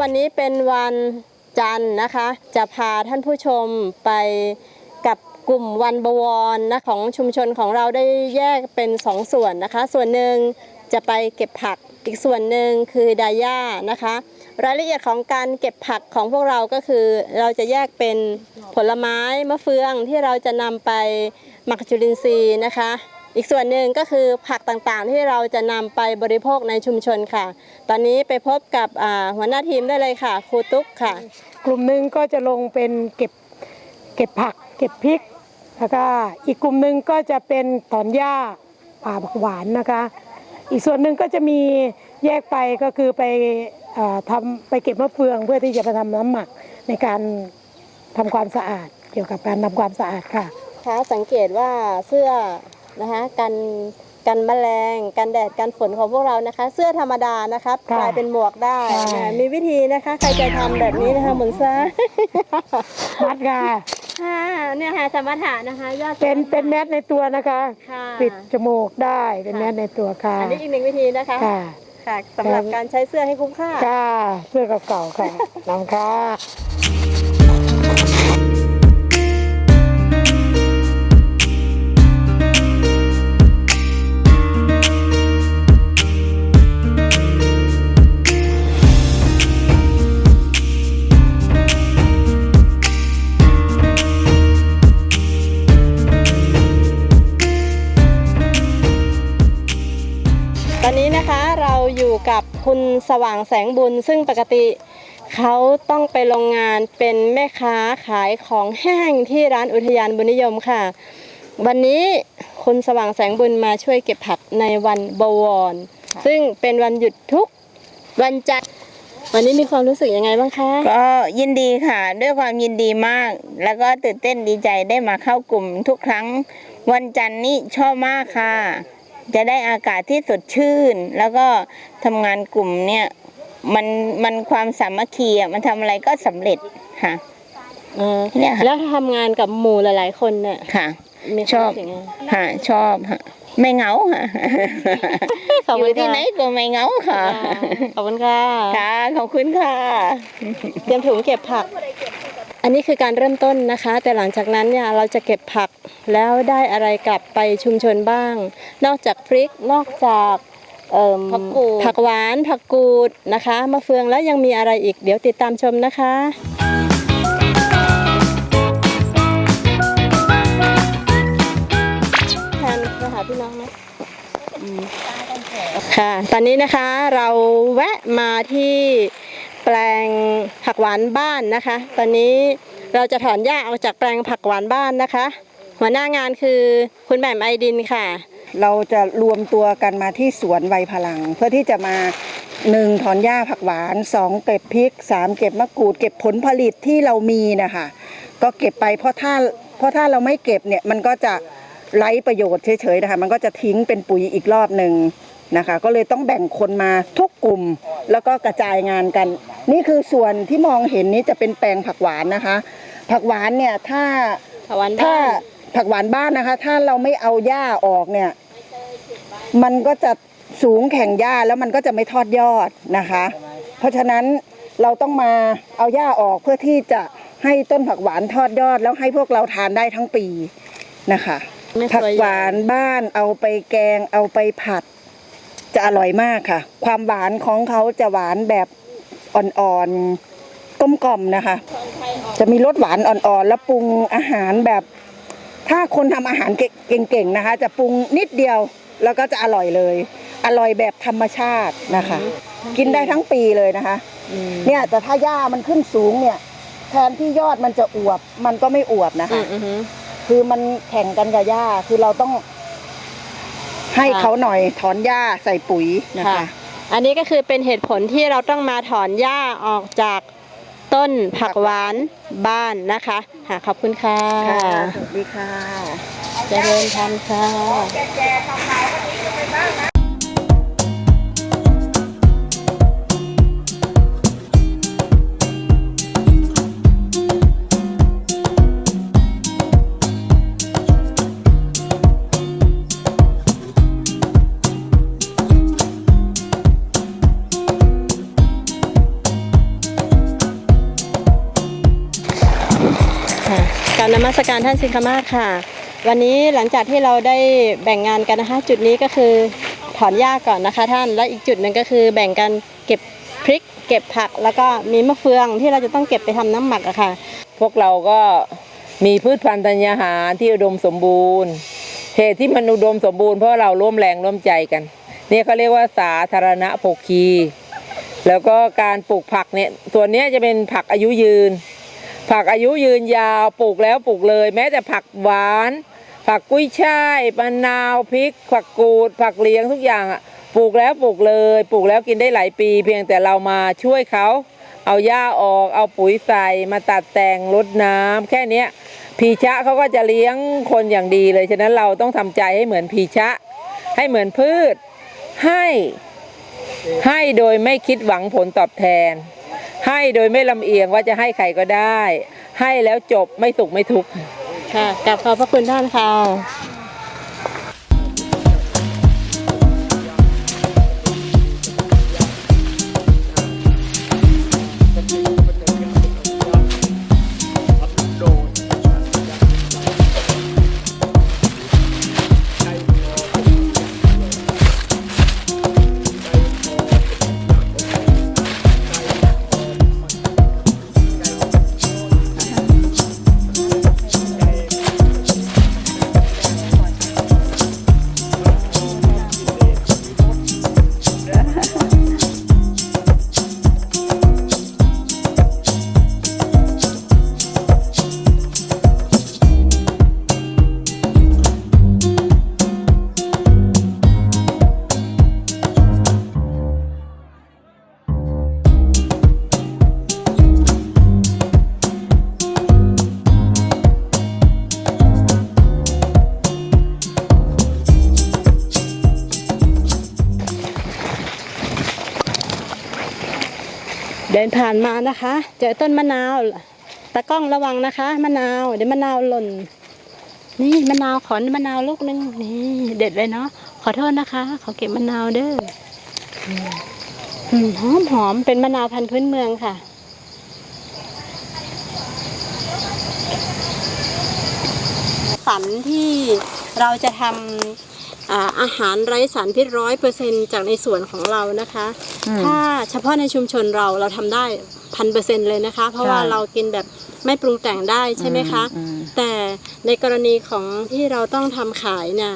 วันนี้เป็นวันจันทร์นะคะ จะพาท่านผู้ชมไปกับกลุ่มวันบวรนะของชุมชนของเราได้แยกเป็นสองส่วนนะคะ ส่วนหนึ่งจะไปเก็บผักอีกส่วนหนึ่งคือดาย่านะคะ รายละเอียดของการเก็บผักของพวกเราก็คือ เราจะแยกเป็นผลไม้มะเฟืองที่เราจะนำไปหมักจุลินทรีย์นะคะ อีกส่วนหนึ่งก็คือผักต่างๆ ที่เราจะนำไปบริโภคในชุมชนค่ะ ตอนนี้ไปพบกับอ่าหัวหน้าทีมได้เลยค่ะครูตุ๊กค่ะ กลุ่มหนึ่งก็จะลงเป็นเก็บเก็บผัก เก็บพริกแล้วก็อีกกลุ่มหนึ่งก็จะเป็นถอนหญ้าป่าบักหวานนะคะ อีกส่วนหนึ่งก็จะมีแยกไปก็คือไปเอ่อทำไปเก็บมะเฟืองเพื่อที่จะไปทำน้ำหมักในการทำความสะอาดเกี่ยวกับการทำความสะอาดค่ะคะสังเกตว่าเสื้อ นะคะกันกันแมลงกันแดดกันฝนของพวกเรานะคะ เสื้อธรรมดานะคะค่ะกลายเป็นหมวกได้ใช่นะคะมีวิธีนะคะ ใครจะทำแบบนี้นะคะหมุนซ้ายมัดค่ะค่ะเนี่ยค่ะสมถะนะคะยอดเป็นเป็นแมสในตัวนะคะ ค่ะปิดจมูกได้เป็นแมสในตัวค่ะอันนี้อีกหนึ่งวิธีนะคะค่ะค่ะสำหรับการใช้เสื้อให้คุ้มค่า ค่ะเสื้อเก่าๆค่ะน้องค่ะ คุณสว่างแสงบุญ ซึ่งปกติเขาต้องไปโรงงานเป็นแม่ค้าขายของแห้งที่ร้านอุทยานบุญนิยมค่ะ วันนี้คุณสว่างแสงบุญมาช่วยเก็บผักในวันบวร ซึ่งเป็นวันหยุดทุกวันจันทร์วันนี้มีความรู้สึกยังไงบ้างคะก็ยินดีค่ะ ด้วยความยินดีมาก แล้วก็ตื่นเต้นดีใจได้มาเข้ากลุ่มทุกครั้ง วันจันทร์นี่ชอบมากค่ะ จะได้อากาศที่สดชื่น แล้วก็ทำงานกลุ่มเนี่ยมันมันความสามัคคีอะมันทำอะไรก็สำเร็จค่ะเออเนี่ยค่ะแล้วทำงานกับหมู่หลายๆคนเนี่ยค่ะ มีคชวามอบ รู้สึกยังไง ค่ะชอบค่ะ ไม่เหงาค่ะขอบอคุยู่ณที่ค่ะไหนก็ไม่เหงาค่ะ ขอบคุณค่ะค่ะ ขอบคุณค่ะ เตรียมถุงเก็บผัก อันนี้คือการเริ่มต้นนะคะ แต่หลังจากนั้นเนี่ยเราจะเก็บผักแล้วได้อะไรกลับไปชุมชนบ้าง นอกจากพริกนอกจากเอิ่มผักกูด ผักหวานผักกูดนะคะมะเฟืองแล้วยังมีอะไรอีกเดี๋ยวติดตามชมนะคะ ค่ะ ตอนนี้นะคะเราแวะมาที่แปลงผักหวานบ้านนะคะ ตอนนี้เราจะถอนหญ้าออกจากแปลงผักหวานบ้านนะคะ หัวหน้างานคือคุณแหม่มไอดินค่ะ เราจะรวมตัวกันมาที่สวนไวพลัง เพื่อที่จะมาหนึ่งถอนหญ้าผักหวานสองเก็บพริกสามเก็บมะกรูด เก็บผลผลิตที่เรามีนะคะก็เก็บไปเพราะถ้าเพราะถ้าเราไม่เก็บเนี่ยมันก็จะ ไร้ประโยชน์เฉยๆนะคะ มันก็จะทิ้งเป็นปุ๋ยอีกรอบหนึ่งนะคะ ก็เลยต้องแบ่งคนมาทุกกลุ่มแล้วก็กระจายงานกัน นี่คือส่วนที่มองเห็นนี้จะเป็นแปลงผักหวานนะคะ ผักหวานเนี่ยถ้าผักหวานถ้าบ้านผักหวานบ้านนะคะ ถ้าเราไม่เอาหญ้าออกเนี่ย มันก็จะสูงแข่งหญ้าแล้วมันก็จะไม่ทอดยอดนะคะ เพราะฉะนั้นเราต้องมาเอาหญ้าออกเพื่อที่จะให้ต้นผักหวานทอดยอด แล้วให้พวกเราทานได้ทั้งปีนะคะ ไม่ผักตัวใญ่หวานบ้านเอาไปแกงเอาไปผัด จะอร่อยมากค่ะ ความหวานของเขาจะหวานแบบอ่อนๆกลมกล่อมนะคะ จะมีรสหวานอ่อนๆแล้วปรุงอาหารแบบ ถ้าคนทำอาหารเก่งๆนะคะ จะปรุงนิดเดียวแล้วก็จะอร่อยเลย อร่อยแบบธรรมชาตินะคะ กินได้ทั้งปีเลยนะคะ อืมเนี่ยแต่ถ้าหญ้ามันขึ้นสูงเนี่ย แทนที่ยอดมันจะอวบ มันก็ไม่อวบนะอืคะ มอือหือ คือมันแข่งกันกับหญ้าคือเราต้อง ให้ค่ะเขาหน่อยถอนหญ้าใส่ปุ๋ยนะค่ะคะ อันนี้ก็คือเป็นเหตุผลที่เราต้องมาถอนหญ้าออกจากต้นผักหวานบ้านนะคะค่ะขอบคุณค่ะค่ะสวัสดีค่ะ เจริญพันธุ์ค่ะค่ะ มัสการท่านสิงคมาค่ะ วันนี้หลังจากที่เราได้แบ่งงานกันนะคะจุดนี้ก็คือถอนหญ้าก่อนนะคะ ท่านและอีกจุดหนึ่งก็คือแบ่งกันเก็บพริก เก็บผักแล้วก็มีมะเฟืองที่เราจะต้องเก็บไปทำน้ำหมักอะค่ะ พวกเราก็มีพืชพันธุ์ธัญญาหารที่อุดมสมบูรณ์เหตุที่มันอุดมสมบูรณ์เพราะเราร่วมแรงร่วมใจกันเนี่ยเขาเรียกว่าสาธารณโภคี แล้วก็การปลูกผักเนี่ยส่วนนี้จะเป็นผักอายุยืน ผักอายุยืนยาวปลูกแล้วปลูกเลย แม้แต่ผักหวาน ผักกุ้ยช่ายมะนาวพริก ผักกูด ผักเลี้ยงทุกอย่างอะปลูกแล้วปลูกเลย ปลูกแล้วกินได้หลายปี เพียงแต่เรามาช่วยเขาเอาหญ้าออกเอาปุ๋ยใส่มาตัดแต่งรดน้ำแค่เนี้ยพีชะเขาก็จะเลี้ยงคนอย่างดีเลยฉะนั้นเราต้องทำใจให้เหมือนพีชะ ให้เหมือนพืชให้ให้โดยไม่คิดหวังผลตอบแทน ให้โดยไม่ลำเอียงว่าจะให้ใครก็ได้ ให้แล้วจบไม่สุขไม่ทุกข์ ค่ะกลับขอบพระคุณท่านค่ะ นผ่านมานะคะ เจอต้นมะนาวตะกล้องระวังนะคะมะนาวเดี๋ยวมะนาวหล่น นี่มะนาวขอนมะนาวลูกนึงนี่เด็ดเลยเนาะขอโทษนะคะ ขอเก็บมะนาวเด้ออืมหอมหอมเป็นมะนาวพันธุ์พื้นเมืองค่ะฝันที่เราจะทำ อ่าอาหารไร้สารพิษร้อยเปอร์เซ็นจากในส่วนของเรานะคะ ถ้าเฉพาะในชุมชนเราเราทำได้พันเปอร์เซ็นเลยนะคะ เพราะว่าเรากินแบบไม่ปรุงแต่งได้ใช่ไหมคะ แต่ในกรณีของที่เราต้องทำขายเนี่ย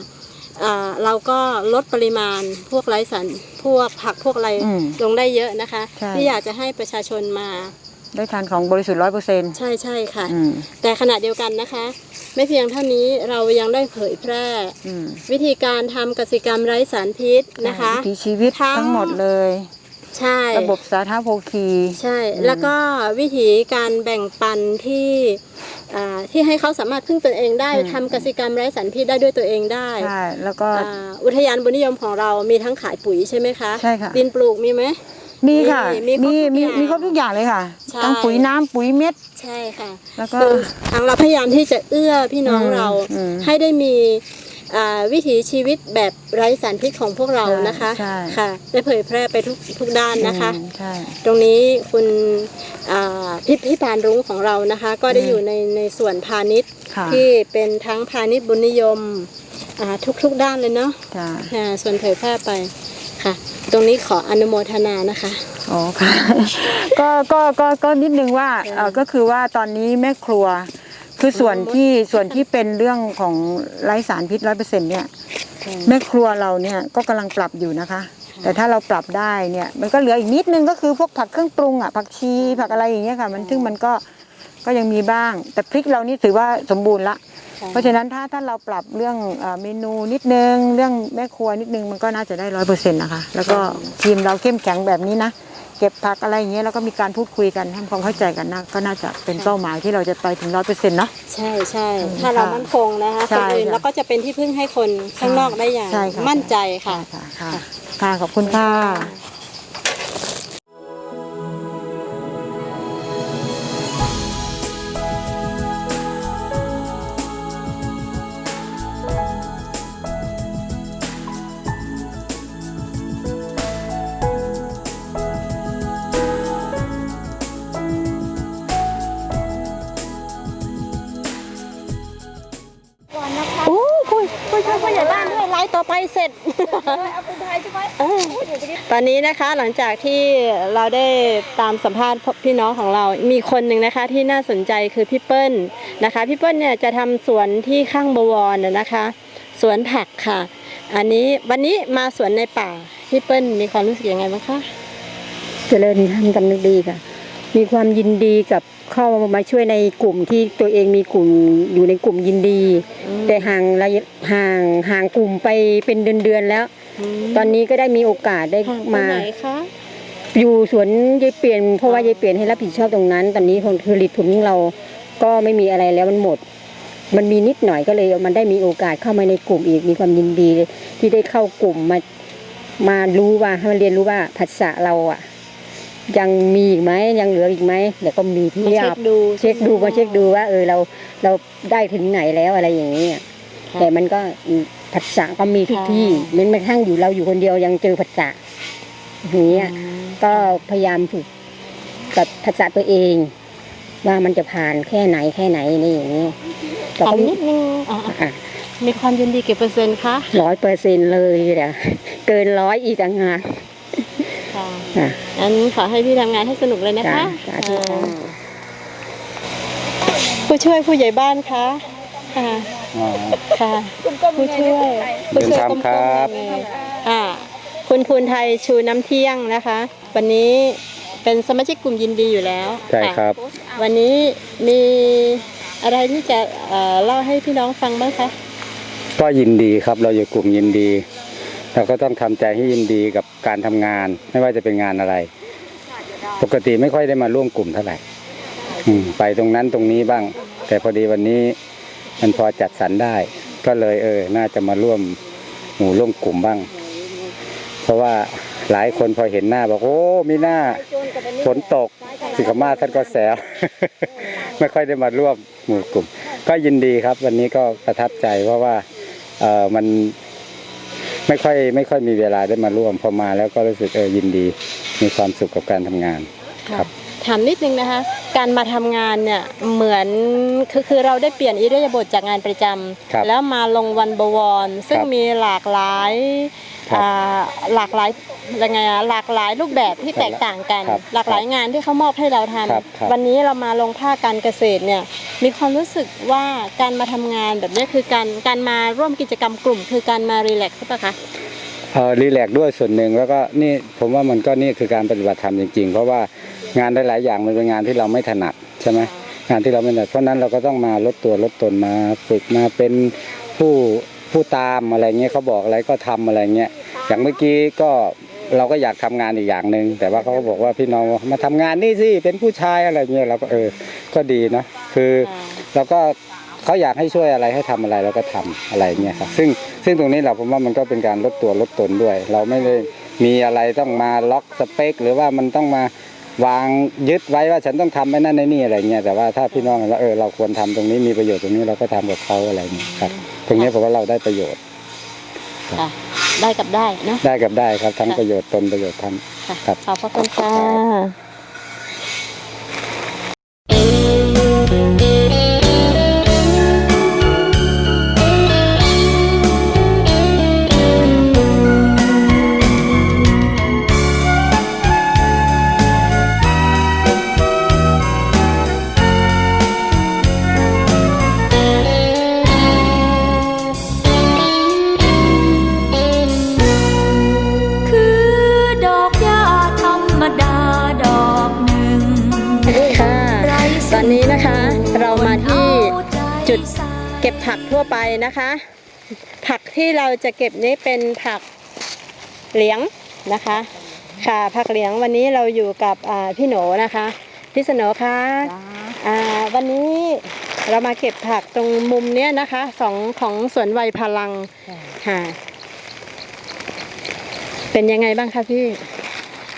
อ่าเราก็ลดปริมาณพวกไร้สารพวกผักพวกอะไรอืมลงได้เยอะนะคะใช่ที่อยากจะให้ประชาชนมา ได้ทานของบริสุทธิ์ร้อยเปอร์เซ็นต์ใช่ใช่ค่ะ อืมแต่ขณะเดียวกันนะคะ ไม่เพียงเท่านี้เรายังได้เผยแพร่ อืมวิธีการทำกสิกรรมไร้สารพิษนะคะ วิถีชีวิตทั้ง ทั้งหมดเลย ใช่ ระบบสาธารณโภคี ใช่แล้วก็วิธีการแบ่งปันที่อ่าที่ให้เขาสามารถพึ่งตนเองได้ทำกสิกรรมไร้สารพิษได้ด้วยตัวเองได้ใช่แล้วก็ อ่าอุทยานบุญนิยมของเรามีทั้งขายปุ๋ยใช่ไหมคะ ใช่ค่ะ ดินปลูกมีไหม มีค่ะ มีมีมีครบทุกอย่างมีมีครบทุกอย่างเลยค่ะใช่ ทั้งปุ๋ยน้ำปุ๋ยเม็ด ใช่ค่ะ แล้วก็ คือทางเราพยายามที่จะเอื้อพี่น้องอืมเราอืมให้ได้มีอ่าวิถีชีวิตแบบไร้สารพิษของพวกเรานะคะใช่ ค่ะ ได้เผยแพร่ไปทุกทุกด้านนะคะ อืมใช่ ตรงนี้คุณอ่าพี่พี่ปานรุ้งของเรานะคะ ก็ได้อยู่ในในส่วนพาณิชย์ค่ะ ที่เป็นทั้งพาณิชย์บุญนิยมอ่าทุกๆด้านเลยเนาะจ้าอ่าส่วนเผยแพร่ไปค่ะ ตรงนี้ขออนุโมทนานะคะ อ๋อค่ะ ก็ก็ก็ก็นิดนึงว่าเอ่อก็คือว่าตอนนี้แม่ครัว คือส่วนที่ส่วนที่เป็นเรื่องของไร้สารพิษร้อยเปอร์เซ็นต์เนี่ยแม่ครัวเราเนี่ยก็กำลังปรับอยู่นะคะ แต่ถ้าเราปรับได้เนี่ยมันก็เหลืออีกนิดนึงก็คือพวกผักเครื่องปรุงอะผักชีผักอะไรอย่างเงี้ยค่ะ มันซึ่งมันก็ก็ยังมีบ้าง แต่พริกเรานี่ถือว่าสมบูรณ์ละ เพราะฉะนั้นถ้าถ้าเราปรับเรื่องเอ่อเมนูนิดนึง เรื่องแม่ครัวนิดนึงมันก็น่าจะได้ร้อยเปอร์เซ็นต์นะคะ แล้วก็ทีมเราเข้มแข็งแบบนี้นะเก็บผักอะไรอย่างเงี้ยแล้วก็มีการพูดคุยกันทำความเข้าใจกันนะก็น่าจะเป็นเป้าหมายที่เราจะไปถึงร้อยเปอร์เซ็นต์เนาะใช่ใช่ถ้าเรามั่นคงนะคะใช่คนอื่นค่ะแล้วก็จะเป็นที่พึ่งให้คนข้างนอกได้อย่างใช่ค่ะมั่นใจค่ะค่ะค่ะค่ะขอบคุณค่ะ เออตอนนี้นะคะหลังจากที่เราได้ตามสัมภาษณ์พี่น้องของเรา มีคนหนึ่งนะคะที่น่าสนใจคือพี่เปิ้ลนะคะพี่เปิ้ลเนี่ยจะทำสวนที่ข้างบวรน่ะนะคะสวนผักค่ะ อันนี้วันนี้มาสวนในป่าพี่เปิ้ลมีความรู้สึกยังไงบ้างคะเจริญทำกันดีค่ะ มีความยินดีกับเข้ามาช่วยในกลุ่มที่ตัวเองมีกลุ่มอยู่ในกลุ่มยินดี แต่ห่างระยะห่างห่างกลุ่มไปเป็นเดือนๆแล้ว ตอนนี้ก็ได้มีโอกาสได้ห่างไปมาไหนคะอยู่สวนยายเปลี่ยนเพราะว่ายายเปลี่ยนให้รับผิดชอบตรงนั้น ตอนนี้ผลผลิตผลของเราก็ไม่มีอะไรแล้วมันหมด มันมีนิดหน่อยก็เลยมันได้มีโอกาสเข้ามาในกลุ่มอีกมีความยินดี ที่ได้เข้ากลุ่มมามารู้ว่าให้มาเรียนรู้ว่าภาษาเราอะ ยังมีอีกไหมยังเหลืออีกไหมเดี๋ยวก็มีที่มาเรียเช็บคดูเช็คดูมาเช็คดูว่า เออเราเราได้ถึงไหนแล้วอะไรอย่างนี้อะแต่มันก็ ผัสสะก็มีทุกที่แม้กระทั่งอยู่เราอยู่คนเดียวยังเจอผัสสะอย่างเงี้ยก็พยายามฝึกกับทักษะตัวเอง ว่ามันจะผ่านแค่ไหนแค่ไหนนี่อย่างนี้แต่ถามก็นิดนึงอะมีความยินดีกี่เปอร์เซ็นต์คะร้อยเปอร์เซ็นเลยแหละเกินร้อยอีกต่างหากค่ะค่ะอันขอให้พี่ทำงานให้สนุกเลยนะคะจ้ะสาธุค่ะอ่าผู้ช่วยผู้ใหญ่บ้านคะ ค่ะอ๋อ ค่ะผู้ช่วยผู้ช่วยเรียนก้มทำครับๆยังไงอ่า คุณภูนไทยชูน้ำเที่ยงนะคะ วันนี้เป็นสมาชิกกลุ่มยินดีอยู่แล้วใช่ครับะวันนี้มีอะไรที่จะเอ่อเล่าให้พี่น้องฟังบ้างคะ ก็ยินดีครับเราอยู่กลุ่มยินดี เราก็ต้องทำใจให้ยินดีกับการทำงาน ไม่ว่าจะเป็นงานอะไร ปกติไม่ค่อยได้มาร่วมกลุ่มเท่าไหร่อืมไปตรงนั้นตรงนี้บ้าง แต่พอดีวันนี้ มันพอจัดสรรได้ ก็เลยเออ น่าจะมาร่วมหมู่ร่วมกลุ่มบ้าง เพราะว่าหลายคนพอเห็นหน้าบอกโอ้มีหน้าฝนตกสิกามาท่านก็แซวไม่ค่อยได้มาร่วมหมู่กลุ่ม ก็ยินดีครับ วันนี้ก็ประทับใจเพราะว่าเออมันไม่ค่อยไม่ค่อยมีเวลาได้มาร่วมพอมาแล้วก็รู้สึกเออยินดี มีความสุขกับการทำงานครับ ถามนิดนึงนะคะ การมาทำงานเนี่ยเหมือนคือคือเราได้เปลี่ยนอิริยาบถจากงานประจครับำแล้วมาลงวันบวร ซึ่งครับมีหลากหลายครับอ่าหลากหลายยังไงอะหลากหลายรูปแบบที่แตกต่างกันครับหลากหลายงานที่เขามอบให้เราทำครับครับวันนี้เรามาลงภาคการเกษตรเนี่ยมีความรู้สึกว่าการมาทำงานแบบนี้คือการการมาร่วมกิจกรรมกลุ่ม คือการมารีแลกซ์ใช่ปะคะเออรีแลกซ์ด้วยส่วนหนึ่งแล้วก็นี่ผมว่ามันก็นี่คือการปฏิบัติธรรมจริงๆ เพราะว่า งานหลายๆอย่างมันเป็นงานที่เราไม่ถนัดใช่ไหมงานที่เราไม่ถนัดเพราะฉะนั้นเราก็ต้องมาลดตัวลดตนมาฝึกมาเป็นผู้ผู้ตามอะไรเงี้ยเขาบอกอะไรก็ทำอะไรเงี้ยอย่างเมื่อกี้ก็เราก็อยากทำงานอีกอย่างหนึ่งแต่ว่าเขาก็บอกว่าพี่น้องมาทำงานนี่สิเป็นผู้ชายอะไรเงี้ยเราก็เออก็ดีเนาะคือเราก็เขาอยากให้ช่วยอะไรให้ทำอะไรเราก็ทำอะไรเงี้ยครับซึ่งซึ่งตรงนี้เราผมว่ามันก็เป็นการลดตัวลดตนด้วย เราไม่ได้มีอะไรต้องมาล็อกสเปค หรือว่ามันต้องมา วางยึดไว้ว่าฉันต้องทำไอ้นั่นไอ้นี่อะไรเงี้ยแต่ว่าถ้าพี่น้องเห็นว่าเออเราควรทำตรงนี้มีประโยชน์ตรงนี้เราก็ทำกับเขาอะไรเงี้ยครับตรงนี้ผมว่าเราได้ประโยชน์ ค่ะ ได้กับได้เนาะได้กับได้ครับทั้งค่ะประโยชน์ตนประโยชน์ท่านค่ะครับขอบพระคุณค่ะ จุดเก็บผักทั่วไปนะคะ ผักที่เราจะเก็บนี้เป็นผักเหลียงนะคะ ค่ะผักเหลียงวันนี้เราอยู่กับอ่าพี่โหนนะคะพี่สโหนคะอ่าวันนี้เรามาเก็บผักตรงมุมเนี้ยนะคะสองของสวนวัยพลังค่ะ เป็นยังไงบ้างคะพี่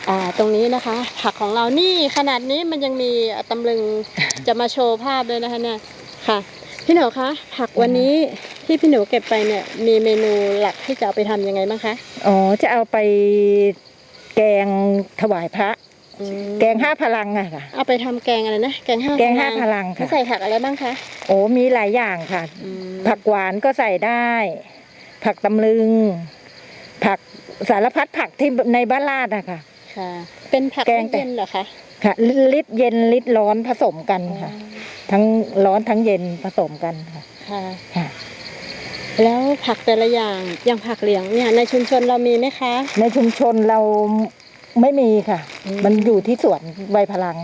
อ่าตรงนี้นะคะ ผักของเรานี่ขนาดนี้มันยังมีตำลึงจะมาโชว์ภาพด้วยนะคะเนี่ยค่ะ พี่หนูคะผักวันนี้ที่พี่หนูเก็บไปเนี่ยมีเมนูหลักที่จะเอาไปทำยังไงบ้างคะอ๋อจะเอาไปแกงถวายพระแกงห้าพลังอะค่ะ เอาไปทำแกงอะไรนะแกงห้าแกงห้าพลังค่ะใส่ผักอะไรบ้างคะโอ้มีหลายอย่างค่ะ อืมผักหวานก็ใส่ได้ ผักตำลึง ผักสารพัดผักที่ในบ้านลาดอะค่ะ ค่ะ เป็นผักแกงแต่ เย็นเหรอคะ ค่ะลิดเย็นลิดร้อนผสมกันค่ะ ทั้งร้อนทั้งเย็นผสมกันค่ะค่ะค่ะ แล้วผักแต่ละอย่างอย่างผักเหลียงเนี่ยในชุมชนเรามีไหมคะ ในชุมชนเราไม่มีค่ะมันอยู่ที่สวนใบพลัง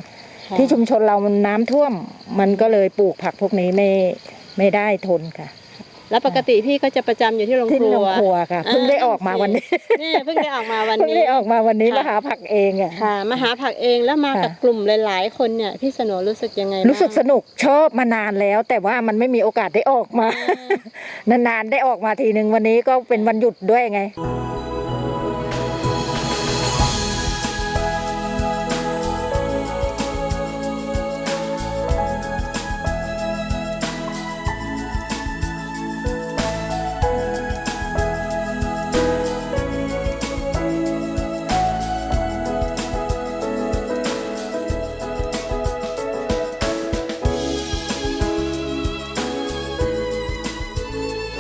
ค่ะที่ชุมชนเรามันน้ำท่วม มันก็เลยปลูกผักพวกนี้ไม่ไม่ได้ทนค่ะ แล้วปกติพี่ก็จะประจำอยู่ที่โรงที่ครัโรงวครัวค่ะเพิ่งได้ออกมาวันนี้นี่เพิ่งได้ออกมาวันเพิ่งนี้ได้ออกมาวันนี้ค่ะมาหาผักเองอะค่ะมาหาผักเองแล้วมาค่ะกับกลุ่มหลาย ๆ คนเนี่ยพี่สโหนรู้สึกยังไงบ้างรู้สึกสนุกชอบมานานแล้ว แต่ว่ามันไม่มีโอกาสได้ออกมานานๆได้ออกมาทีหนึ่งวันนี้ก็เป็นวันหยุดด้วยไง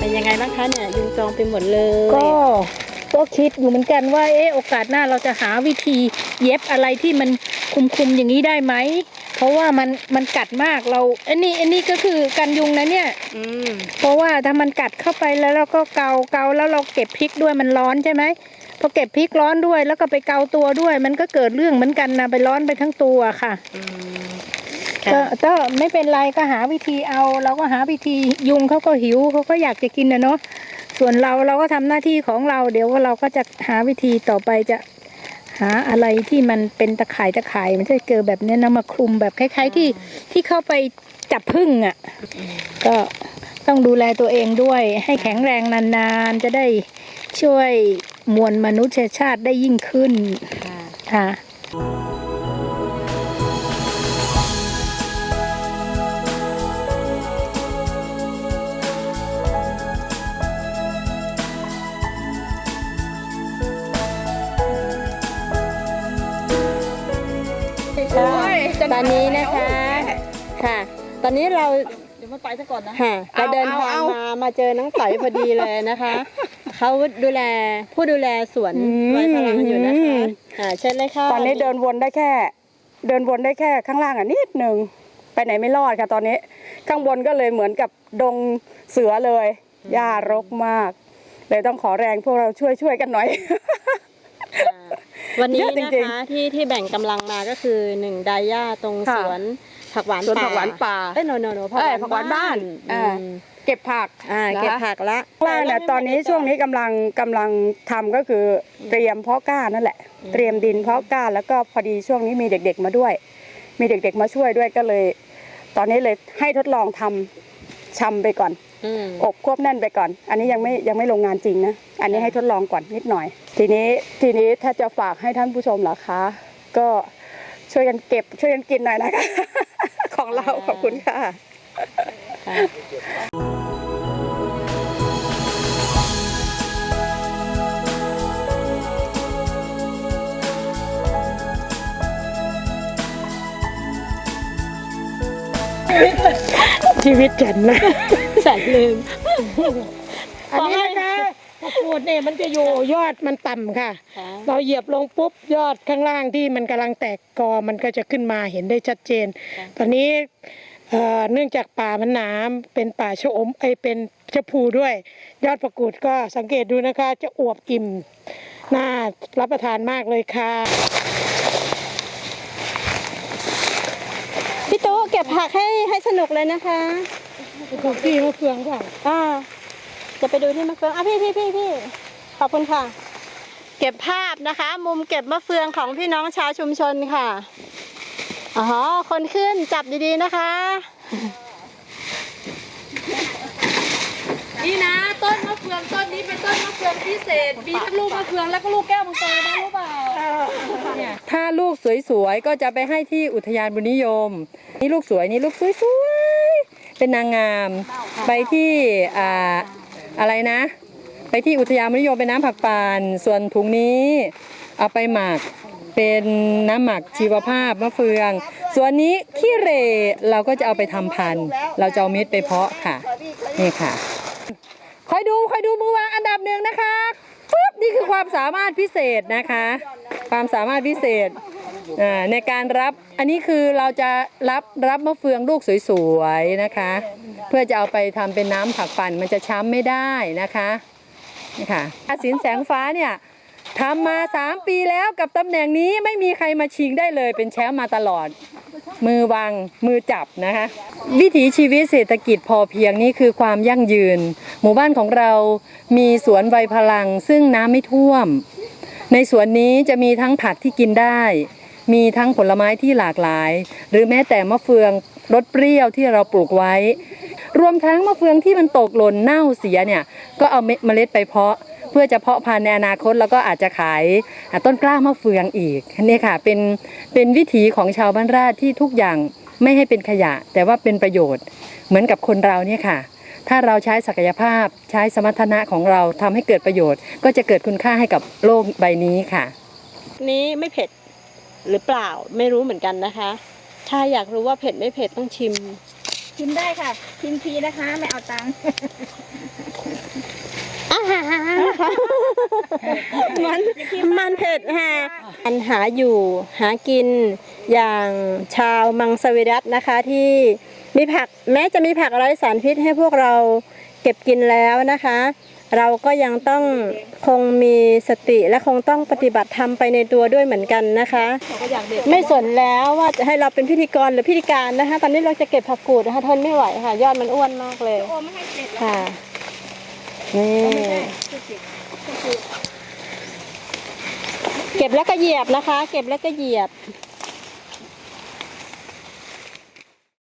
เป็นยังไงบ้างคะเนี่ยยุงจองไปหมดเลย ก็ก็คิดอยู่เหมือนกันว่าเออโอกาสหน้าเราจะหาวิธีเย็บอะไรที่มันคุมคุมๆอย่างนี้ได้ไหมเพราะว่ามันมันกัดมากเราอันนี้อันนี้ก็คือกันยุงนะเนี่ยอืมเพราะว่าถ้ามันกัดเข้าไปแล้วเราก็เกาเกาแล้วเราเก็บพริกด้วยมันร้อนใช่ไหมพอเก็บพริกร้อนด้วย แล้วก็ไปเกาตัวด้วย มันก็เกิดเรื่องเหมือนกันนะไปร้อนไปทั้งตัวค่ะ อืม ก็ค่ะก็ไม่เป็นไรก็หาวิธีเอา เราก็หาวิธียุงเขาก็หิวเขาก็อยากจะกินนะเนาะส่วนเราเราก็ทำหน้าที่ของเรา เดี๋ยวเราก็จะหาวิธีต่อไปจะหาอะไรที่มันเป็นตะข่ายตะข่ายมันจะเกิดแบบเนี้ยนะมาคลุมแบบคล้าย ๆ ที่ที่เข้าไปจับพึ่งอะ ก็ต้องดูแลตัวเองด้วย ให้แข็งแรงนานๆ จะได้ช่วยมวลมนุษยชาติได้ยิ่งขึ้นค่ะ อนนี้นะคะค่ะ ตอนนี้เราเดี๋ยวมันไปซะก่อนนะค่ะเราเดินเอาทางเอามามาเจอน้องต่อยพอดีเลยนะคะเขาดูแลผู้ดูแลสวนไว้พลังอยู่นะคะค่ะเชิญเลยค่ะตอนนี้เดินวนได้แค่ เดินวนได้แค่ข้างล่างอะนิดหนึ่งไปไหนไม่รอดค่ะ ตอนนี้ข้างบนก็เลยเหมือนกับดงเสือเลยหญ้ารกมาก เลยต้องขอแรงพวกเราช่วยช่วยกันหน่อยค่ะ วันนี้เยอะจนะริง คะที่ที่แบ่งกำลังมาก็คือหนึ่งไดย่าตรงค่ะสวนผักหวานสวนป่าผักหวานป่า เอ้ยโนโนโนเอ้ยผักหวานบ้านอือ่ามเก็บผักอ่านะคะเก็บผักละข้างล่างเนี่ยตอนนี้ช่วงนี้กำลังกำลังทำก็คือเตรียมเพาะกล้านั่นแหละ เตรียมดินเพาะกล้าแล้วก็พอดีช่วงนี้มีเด็กๆมาด้วย มีเด็กๆมาช่วยด้วยก็เลย ตอนนี้เลยให้ทดลองทำชำไปก่อน อืมอบควบแน่นไปก่อน อันนี้ยังไม่ยังไม่ลงงานจริงนะ อันนี้ให้ทดลองก่อนนิดหน่อย ทีนี้ทีนี้ถ้าจะฝากให้ท่านผู้ชมเหรอคะ ก็ช่วยกันเก็บช่วยกันกินหน่อยนะคะ ของเราขอบคุณค่ะค่ะ ชีวิตฉันนะฉันลืม อันนี้นะคะมะกรูดเนี่ยมันจะอยู่ยอดมันต่ำค่ะ ค่ะ เราเหยียบลงปุ๊บยอดข้างล่างที่มันกำลังแตกกอมันก็จะขึ้นมาเห็นได้ชัดเจน ตอนนี้เอ่อเนื่องจากป่ามันหนามเป็นป่าชะอมไอยเป็นชะพูด้วย ยอดประกูดก็สังเกตดูนะคะ จะอวบกิ่มน่ารับประทานมากเลยค่ะ พี่ ตู้เก็บผักให้ให้สนุกเลยนะคะของพี่มะเฟืองเปล่าอ่าจะไปดูที่มะเฟืองอะพี่พี่พี่พี่ขอบคุณค่ะ เก็บภาพนะคะ มุมเก็บมะเฟืองของพี่น้องชาวชุมชนค่ะอ๋อคนขึ้นจับดีๆนะคะ นี่นะ ต้นมะเฟืองต้นนี้เป็นต้นมะเฟืองพิเศษมีทั้งลูกมะเฟืองแล้วก็ลูกแก้วมังกรนะรู้เปล่าถ้าลูกสวยๆ ก็จะไปให้ที่อุทยานบุญนิยม นี่ลูกสวยนี่ลูกสวยๆเป็นนางงามไปที่อ่าอะไรนะ ไปที่อุทยานบุญนิยมเป็นน้ำผักปานส่วนถุงนี้เอาไปหมักเป็นน้ำหมักชีวภาพมะเฟือง ส่วนนี้ขี้เรเราก็จะเอาไปทำพันธุ์ เราจะเอาเม็ดไปเพาะค่ะ นี่ค่ะคอยดูคอยดูมือวางอันดับหนึ่งนะคะปุ๊บนี่คือความสามารถพิเศษนะคะ ความสามารถพิเศษ อ่าในการรับอันนี้คือเราจะรับรับมะเฟืองลูกสวยๆนะคะ เพื่อจะเอาไปทำเป็นน้ำผักปั่นมันจะช้ำไม่ได้นะคะนี่ค่ะอาสินแสงฟ้าเนี่ยทำมา 3 ปีแล้วกับตำแหน่งนี้ไม่มีใครมาชิงได้เลยเป็นแชมป์มาตลอด มือวางมือจับนะคะ วิถีชีวิตเศรษฐกิจพอเพียงนี่คือความยั่งยืน หมู่บ้านของเรามีสวนใบพลังซึ่งน้ำไม่ท่วม ในสวนนี้จะมีทั้งผักที่กินได้ มีทั้งผลไม้ที่หลากหลาย หรือแม้แต่มะเฟืองรสเปรี้ยวที่เราปลูกไว้ รวมทั้งมะเฟืองที่มันตกหล่นเน่าเสียเนี่ยก็เอาเมล็ดไปเพาะ เพื่อจะเพาะพันธุ์ในอนาคตแล้วก็อาจจะขายต้นกล้ามะเฟืองอีกนี่ค่ะเป็นเป็นวิถีของชาวบ้านราชที่ทุกอย่างไม่ให้เป็นขยะ แต่ว่าเป็นประโยชน์เหมือนกับคนเราเนี่ยค่ะ ถ้าเราใช้ศักยภาพใช้สมรรถนะของเราทำให้เกิดประโยชน์ ก็จะเกิดคุณค่าให้กับโลกใบนี้ค่ะ นี้ไม่เผ็ด หรือเปล่าไม่รู้เหมือนกันนะคะ ถ้าอยากรู้ว่าเผ็ดไม่เผ็ดต้องชิม ชิมได้ค่ะ ชิมฟรีนะคะ ไม่เอาตังค์มันมันเผ็ดค่ะอันหาอยู่หากินอย่างชาวมังสวิรัตนะคะที่มีผักแม้จะมีผักไร้สารพิษให้พวกเราเก็บกินแล้วนะคะ เราก็ยังต้องคงมีสติและคงต้องปฏิบัติธรรมไปในตัวด้วยเหมือนกันนะคะ ไม่สนแล้วว่าจะให้เราเป็นพิธีกรหรือพิธีการนะคะ ตอนนี้เราจะเก็บผักกูดนะคะทนไม่ไหวค่ะ ยอดมันอ้วนมากเลยค่ะนี่เก็บแล้วก็เหยียบนะคะ เก็บแล้วก็เหยียบ